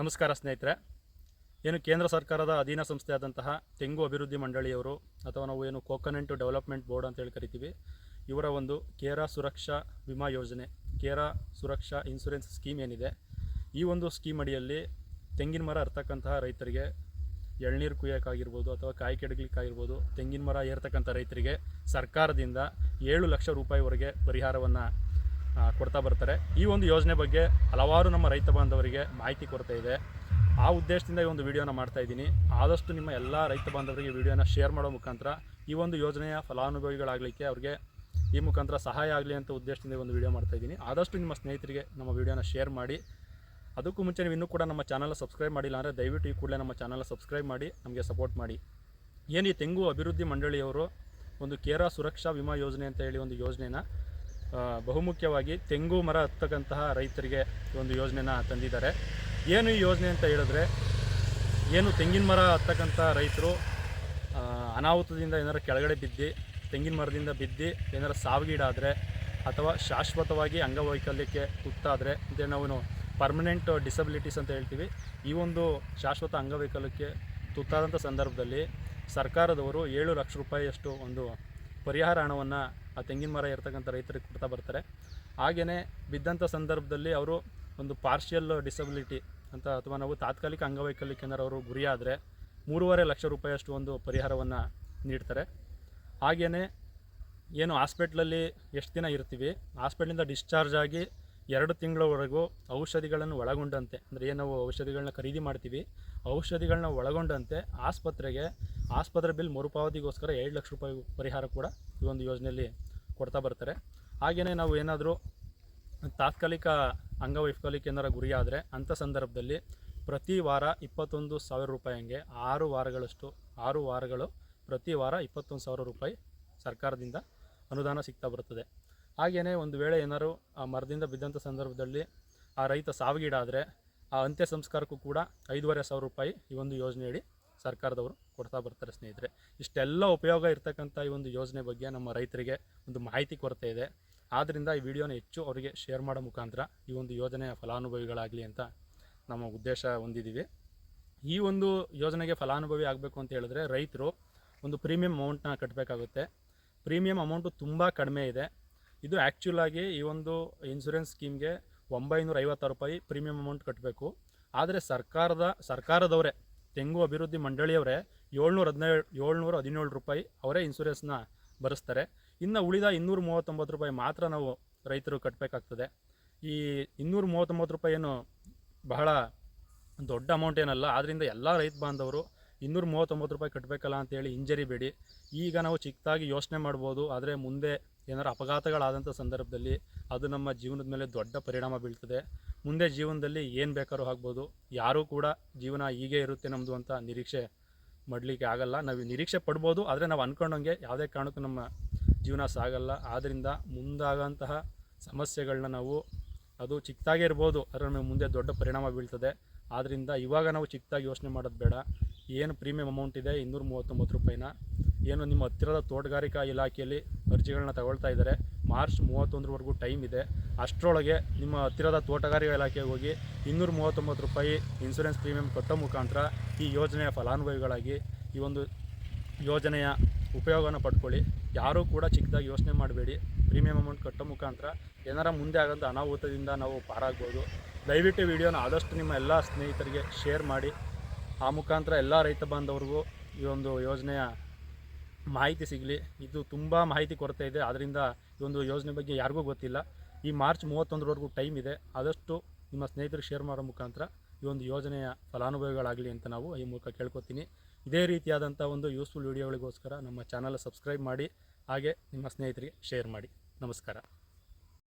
ನಮಸ್ಕಾರ ಸ್ನೇಹಿತರೆ. ಏನು ಕೇಂದ್ರ ಸರ್ಕಾರದ ಅಧೀನ ಸಂಸ್ಥೆಯಾದಂತಹ ತೆಂಗು ಅಭಿವೃದ್ಧಿ ಮಂಡಳಿಯವರು ಅಥವಾ ನಾವು ಏನು ಕೋಕನೆಂಟ್ ಡೆವಲಪ್ಮೆಂಟ್ ಬೋರ್ಡ್ ಅಂತ ಹೇಳಿ ಕರಿತೀವಿ, ಇವರ ಒಂದು ಕೇರ ಸುರಕ್ಷಾ ವಿಮಾ ಯೋಜನೆ, ಕೇರ ಸುರಕ್ಷಾ ಇನ್ಶೂರೆನ್ಸ್ ಸ್ಕೀಮ್ ಏನಿದೆ, ಈ ಒಂದು ಸ್ಕೀಮ್ ಅಡಿಯಲ್ಲಿ ತೆಂಗಿನ ಮರ ಇರ್ತಕ್ಕಂತಹ ರೈತರಿಗೆ ಎಳ್ನೀರು ಕುಯ್ಯೋಕ್ಕಾಗಿರ್ಬೋದು ಅಥವಾ ಕಾಯಿ ಕೆಡಗ್ಲಿಕ್ಕಾಗಿರ್ಬೋದು ತೆಂಗಿನ ಮರ ಏರ್ತಕ್ಕಂಥ ರೈತರಿಗೆ ಸರ್ಕಾರದಿಂದ ಏಳು ಲಕ್ಷ ರೂಪಾಯಿವರೆಗೆ ಪರಿಹಾರವನ್ನು ಕೊಡ್ತಾ ಬರ್ತಾರೆ. ಈ ಒಂದು ಯೋಜನೆ ಬಗ್ಗೆ ಹಲವಾರು ನಮ್ಮ ರೈತ ಬಾಂಧವರಿಗೆ ಮಾಹಿತಿ ಕೊರತೆ ಇದೆ. ಆ ಉದ್ದೇಶದಿಂದ ಈ ಒಂದು ವಿಡಿಯೋನ ಮಾಡ್ತಾ ಇದ್ದೀನಿ. ಆದಷ್ಟು ನಿಮ್ಮ ಎಲ್ಲ ರೈತ ಬಾಂಧವರಿಗೆ ವಿಡಿಯೋನ ಶೇರ್ ಮಾಡೋ ಮುಖಾಂತರ ಈ ಒಂದು ಯೋಜನೆಯ ಫಲಾನುಭವಿಗಳಾಗಲಿಕ್ಕೆ ಅವ್ರಿಗೆ ಈ ಮುಖಾಂತರ ಸಹಾಯ ಆಗಲಿ ಅಂತ ಉದ್ದೇಶದಿಂದ ಈ ಒಂದು ವಿಡಿಯೋ ಮಾಡ್ತಾ ಇದ್ದೀನಿ. ಆದಷ್ಟು ನಿಮ್ಮ ಸ್ನೇಹಿತರಿಗೆ ನಮ್ಮ ವಿಡಿಯೋನ ಶೇರ್ ಮಾಡಿ. ಅದಕ್ಕೂ ಮುಂಚೆ ನೀವು ಇನ್ನೂ ಕೂಡ ನಮ್ಮ ಚಾನಲ್ ಸಬ್ಸ್ಕ್ರೈಬ್ ಮಾಡಿಲ್ಲ ಅಂದರೆ ದಯವಿಟ್ಟು ಈ ಕೂಡಲೇ ನಮ್ಮ ಚಾನಲ್ ಸಬ್ಸ್ಕ್ರೈಬ್ ಮಾಡಿ, ನಮಗೆ ಸಪೋರ್ಟ್ ಮಾಡಿ. ಏನು ಈ ತೆಂಗು ಅಭಿವೃದ್ಧಿ ಮಂಡಳಿಯವರು ಒಂದು ಕೇರ ಸುರಕ್ಷಾ ವಿಮಾ ಯೋಜನೆ ಅಂತ ಹೇಳಿ ಒಂದು ಯೋಜನೆನ ಬಹುಮುಖ್ಯವಾಗಿ ತೆಂಗು ಮರ ಹತ್ತಕ್ಕಂತಹ ರೈತರಿಗೆ ಒಂದು ಯೋಜನೆನ ತಂದಿದ್ದಾರೆ. ಏನು ಈ ಯೋಜನೆ ಅಂತ ಹೇಳಿದ್ರೆ, ಏನು ತೆಂಗಿನ ಮರ ಹತ್ತಕ್ಕಂಥ ರೈತರು ಅನಾಹುತದಿಂದ ಏನಾರು ಕೆಳಗಡೆ ಬಿದ್ದು, ತೆಂಗಿನ ಮರದಿಂದ ಬಿದ್ದು ಏನಾರು ಸಾವಿಗೀಡಾದರೆ ಅಥವಾ ಶಾಶ್ವತವಾಗಿ ಅಂಗವೈಕಲ್ಯಕ್ಕೆ ತುತ್ತಾದರೆ, ಅಂದರೆ ನಾವು ಪರ್ಮನೆಂಟ್ ಡಿಸಬಿಲಿಟೀಸ್ ಅಂತ ಹೇಳ್ತೀವಿ. ಈ ಒಂದು ಶಾಶ್ವತ ಅಂಗವೈಕಲ್ಯಕ್ಕೆ ತುತ್ತಾದಂಥ ಸಂದರ್ಭದಲ್ಲಿ ಸರ್ಕಾರದವರು ಏಳು ಲಕ್ಷ ರೂಪಾಯಿಯಷ್ಟು ಒಂದು ಪರಿಹಾರ ಹಣವನ್ನು ಆ ತೆಂಗಿನ ಮರ ಇರ್ತಕ್ಕಂಥ ರೈತರಿಗೆ ಕೊಡ್ತಾ ಬರ್ತಾರೆ. ಹಾಗೆಯೇ ಬಿದ್ದಂಥ ಸಂದರ್ಭದಲ್ಲಿ ಅವರು ಒಂದು ಪಾರ್ಷಿಯಲ್ ಡಿಸಬಿಲಿಟಿ ಅಂತ ಅಥವಾ ನಾವು ತಾತ್ಕಾಲಿಕ ಅಂಗವೈಕಲ್ಯಕ್ಕೆ ಏನಾರು ಅವರು ಗುರಿಯಾದರೆ ಮೂರುವರೆ ಲಕ್ಷ ರೂಪಾಯಿಯಷ್ಟು ಒಂದು ಪರಿಹಾರವನ್ನು ನೀಡ್ತಾರೆ. ಹಾಗೆಯೇ ಏನು ಹಾಸ್ಪಿಟ್ಲಲ್ಲಿ ಎಷ್ಟು ದಿನ ಇರ್ತೀವಿ? ಹಾಸ್ಪಿಟ್ಲಿಂದ ಡಿಸ್ಚಾರ್ಜ್ ಆಗಿ ಎರಡು ತಿಂಗಳವರೆಗೂ ಔಷಧಿಗಳನ್ನು ಒಳಗೊಂಡಂತೆ, ಅಂದರೆ ಏನು ನಾವು ಔಷಧಿಗಳನ್ನ ಖರೀದಿ ಮಾಡ್ತೀವಿ ಔಷಧಿಗಳನ್ನ ಒಳಗೊಂಡಂತೆ ಆಸ್ಪತ್ರೆಗೆ, ಆಸ್ಪತ್ರೆ ಬಿಲ್ ಮರುಪಾವತಿಗೋಸ್ಕರ ಎರಡು ಲಕ್ಷ ರೂಪಾಯಿ ಪರಿಹಾರ ಕೂಡ ಈ ಒಂದು ಯೋಜನೆಯಲ್ಲಿ ಕೊಡ್ತಾ ಬರ್ತಾರೆ. ಹಾಗೆಯೇ ನಾವು ಏನಾದರೂ ತಾತ್ಕಾಲಿಕ ಅಂಗವೈಫಲ್ಯಕ್ಕೆ ಏನಾರ ಗುರಿಯಾದರೆ ಅಂಥ ಸಂದರ್ಭದಲ್ಲಿ ಪ್ರತಿ ವಾರ ಇಪ್ಪತ್ತೊಂದು ಸಾವಿರ ರೂಪಾಯಿ ಹಂಗೆ ಆರು ವಾರಗಳಷ್ಟು, ಆರು ವಾರಗಳು ಪ್ರತಿ ವಾರ ಇಪ್ಪತ್ತೊಂದು ಸಾವಿರ ರೂಪಾಯಿ ಸರ್ಕಾರದಿಂದ ಅನುದಾನ ಸಿಗ್ತಾ ಬರ್ತದೆ. ಹಾಗೆಯೇ ಒಂದು ವೇಳೆ ಏನಾದರೂ ಆ ಮರದಿಂದ ಬಿದ್ದಂಥ ಸಂದರ್ಭದಲ್ಲಿ ಆ ರೈತ ಸಾವಿಗೀಡಾದರೆ ಆ ಅಂತ್ಯ ಸಂಸ್ಕಾರಕ್ಕೂ ಕೂಡ ಐದೂವರೆ ಸಾವಿರ ರೂಪಾಯಿ ಈ ಒಂದು ಯೋಜನೆಯಡಿ ಸರ್ಕಾರದವರು ಕೊಡ್ತಾ ಬರ್ತಾರೆ ಸ್ನೇಹಿತರೆ. ಇಷ್ಟೆಲ್ಲ ಉಪಯೋಗ ಇರ್ತಕ್ಕಂಥ ಈ ಒಂದು ಯೋಜನೆ ಬಗ್ಗೆ ನಮ್ಮ ರೈತರಿಗೆ ಒಂದು ಮಾಹಿತಿ ಕೊರತೆ ಇದೆ. ಆದ್ದರಿಂದ ಈ ವಿಡಿಯೋನ ಹೆಚ್ಚು ಅವರಿಗೆ ಶೇರ್ ಮಾಡೋ ಮುಖಾಂತರ ಈ ಒಂದು ಯೋಜನೆಯ ಫಲಾನುಭವಿಗಳಾಗಲಿ ಅಂತ ನಮ್ಮ ಉದ್ದೇಶ ಹೊಂದಿದ್ದೀವಿ ಈ ಒಂದು ಯೋಜನೆಗೆ ಫಲಾನುಭವಿ ಆಗಬೇಕು ಅಂತ ಹೇಳಿದ್ರೆ ರೈತರು ಒಂದು ಪ್ರೀಮಿಯಂ ಅಮೌಂಟ್ನ ಕಟ್ಟಬೇಕಾಗುತ್ತೆ ಪ್ರೀಮಿಯಂ ಅಮೌಂಟು ತುಂಬ ಕಡಿಮೆ ಇದೆ. ಇದು ಆ್ಯಕ್ಚುಲಾಗಿ ಈ ಒಂದು ಇನ್ಸೂರೆನ್ಸ್ ಸ್ಕೀಮ್ಗೆ ಒಂಬೈನೂರ ರೂಪಾಯಿ ಪ್ರೀಮಿಯಂ ಅಮೌಂಟ್ ಕಟ್ಟಬೇಕು ಆದರೆ ಸರ್ಕಾರದ, ಸರ್ಕಾರದವರೇ ತೆಂಗು ಅಭಿವೃದ್ಧಿ ಮಂಡಳಿಯವರೇ ಏಳ್ನೂರ ಹದಿನೇಳು ಏಳ್ನೂರ ಹದಿನೇಳು ರೂಪಾಯಿ ಅವರೇ ಇನ್ಸೂರೆನ್ಸ್ನ ಭರಿಸ್ತಾರೆ. ಇನ್ನು ಉಳಿದ ಇನ್ನೂರ ಮೂವತ್ತೊಂಬತ್ತು ರೂಪಾಯಿ ಮಾತ್ರ ನಾವು ರೈತರು ಕಟ್ಟಬೇಕಾಗ್ತದೆ ಈ ಇನ್ನೂರ ಮೂವತ್ತೊಂಬತ್ತು ರೂಪಾಯಿ ಏನು ಬಹಳ ದೊಡ್ಡ ಅಮೌಂಟ್ ಏನಲ್ಲ ಆದ್ದರಿಂದ ಎಲ್ಲ ರೈತ ಬಾಂಧವರು ಇನ್ನೂರ ಮೂವತ್ತೊಂಬತ್ತು ರೂಪಾಯಿ ಕಟ್ಟಬೇಕಲ್ಲ ಅಂತೇಳಿ ಹಿಂಜರಿಬೇಡಿ ಈಗ ನಾವು ಚಿಕ್ಕದಾಗಿ ಯೋಚನೆ ಮಾಡ್ಬೋದು, ಆದರೆ ಮುಂದೆ ಏನಾರು ಅಪಘಾತಗಳಾದಂಥ ಸಂದರ್ಭದಲ್ಲಿ ಅದು ನಮ್ಮ ಜೀವನದ ಮೇಲೆ ದೊಡ್ಡ ಪರಿಣಾಮ ಬೀಳ್ತದೆ. ಮುಂದೆ ಜೀವನದಲ್ಲಿ ಏನು ಬೇಕಾದ್ರೂ ಆಗ್ಬೋದು. ಯಾರೂ ಕೂಡ ಜೀವನ ಹೀಗೆ ಇರುತ್ತೆ ನಮ್ಮದು ಅಂತ ನಿರೀಕ್ಷೆ ಮಾಡಲಿಕ್ಕೆ ಆಗಲ್ಲ. ನಾವು ನಿರೀಕ್ಷೆ ಪಡ್ಬೋದು, ಆದರೆ ನಾವು ಅಂದ್ಕೊಂಡಂಗೆ ಯಾವುದೇ ಕಾರಣಕ್ಕೂ ನಮ್ಮ ಜೀವನ ಸಾಗಲ್ಲ. ಆದ್ದರಿಂದ ಮುಂದಾಗಂತಹ ಸಮಸ್ಯೆಗಳನ್ನ ನಾವು, ಅದು ಚಿಕ್ಕದಾಗೇ ಇರ್ಬೋದು ಅದರ ಮೇಲೆ ಮುಂದೆ ದೊಡ್ಡ ಪರಿಣಾಮ ಬೀಳ್ತದೆ. ಆದ್ದರಿಂದ ಇವಾಗ ನಾವು ಚಿಕ್ಕದಾಗಿ ಯೋಚನೆ ಮಾಡೋದು ಬೇಡ. ಏನು ಪ್ರೀಮಿಯಂ ಅಮೌಂಟ್ ಇದೆ? ಇನ್ನೂರ ಮೂವತ್ತೊಂಬತ್ತು ರೂಪಾಯಿನ? ಏನು ನಿಮ್ಮ ಹತ್ತಿರದ ತೋಟಗಾರಿಕಾ ಇಲಾಖೆಯಲ್ಲಿ ಅರ್ಜಿಗಳನ್ನ ತಗೊಳ್ತಾ ಇದ್ದಾರೆ? ಮಾರ್ಚ್ ಮೂವತ್ತೊಂದರವರೆಗೂ ಟೈಮ್ ಇದೆ. ಅಷ್ಟರೊಳಗೆ ನಿಮ್ಮ ಹತ್ತಿರದ ತೋಟಗಾರಿಕಾ ಇಲಾಖೆಗೆ ಹೋಗಿ ಇನ್ನೂರ ಮೂವತ್ತೊಂಬತ್ತು ರೂಪಾಯಿ ಇನ್ಸೂರೆನ್ಸ್ ಪ್ರೀಮಿಯಂ ಕಟ್ಟೋ ಮುಖಾಂತರ ಈ ಯೋಜನೆಯ ಫಲಾನುಭವಿಗಳಾಗಿ, ಈ ಒಂದು ಯೋಜನೆಯ ಉಪಯೋಗವನ್ನು ಪಡ್ಕೊಳ್ಳಿ. ಯಾರೂ ಕೂಡ ಚಿಕ್ಕದಾಗಿ ಯೋಚನೆ ಮಾಡಬೇಡಿ. ಪ್ರೀಮಿಯಂ ಅಮೌಂಟ್ ಕಟ್ಟೋ ಮುಖಾಂತರ ಏನಾರ ಮುಂದೆ ಆಗೋಂಥ ಅನಾಹುತದಿಂದ ನಾವು ಪಾರಾಗ್ಬೋದು. ದಯವಿಟ್ಟು ವಿಡಿಯೋನ ಆದಷ್ಟು ನಿಮ್ಮ ಎಲ್ಲ ಸ್ನೇಹಿತರಿಗೆ ಶೇರ್ ಮಾಡಿ. ಆ ಮುಖಾಂತರ ಎಲ್ಲ ರೈತ ಬಾಂಧವರಿಗೂ ಈ ಒಂದು ಯೋಜನೆಯ ಮಾಹಿತಿ ಸಿಗಲಿ. ಇದು ತುಂಬ ಮಾಹಿತಿ ಕೊರತೆ ಇದೆ. ಆದ್ದರಿಂದ ಈ ಒಂದು ಯೋಜನೆ ಬಗ್ಗೆ ಯಾರಿಗೂ ಗೊತ್ತಿಲ್ಲ. ಈ ಮಾರ್ಚ್ ಮೂವತ್ತೊಂದರವರೆಗೂ ಟೈಮ್ ಇದೆ. ಆದಷ್ಟು ನಿಮ್ಮ ಸ್ನೇಹಿತರಿಗೆ ಶೇರ್ ಮಾಡೋ ಮುಖಾಂತರ ಈ ಒಂದು ಯೋಜನೆಯ ಫಲಾನುಭವಿಗಳಾಗಲಿ ಅಂತ ನಾವು ಈ ಮೂಲಕ ಕೇಳ್ಕೊತೀನಿ. ಇದೇ ರೀತಿಯಾದಂಥ ಒಂದು ಯೂಸ್ಫುಲ್ ವಿಡಿಯೋಗಳಿಗೋಸ್ಕರ ನಮ್ಮ ಚಾನಲ್ ಸಬ್ಸ್ಕ್ರೈಬ್ ಮಾಡಿ. ಹಾಗೆ ನಿಮ್ಮ ಸ್ನೇಹಿತರಿಗೆ ಶೇರ್ ಮಾಡಿ. ನಮಸ್ಕಾರ.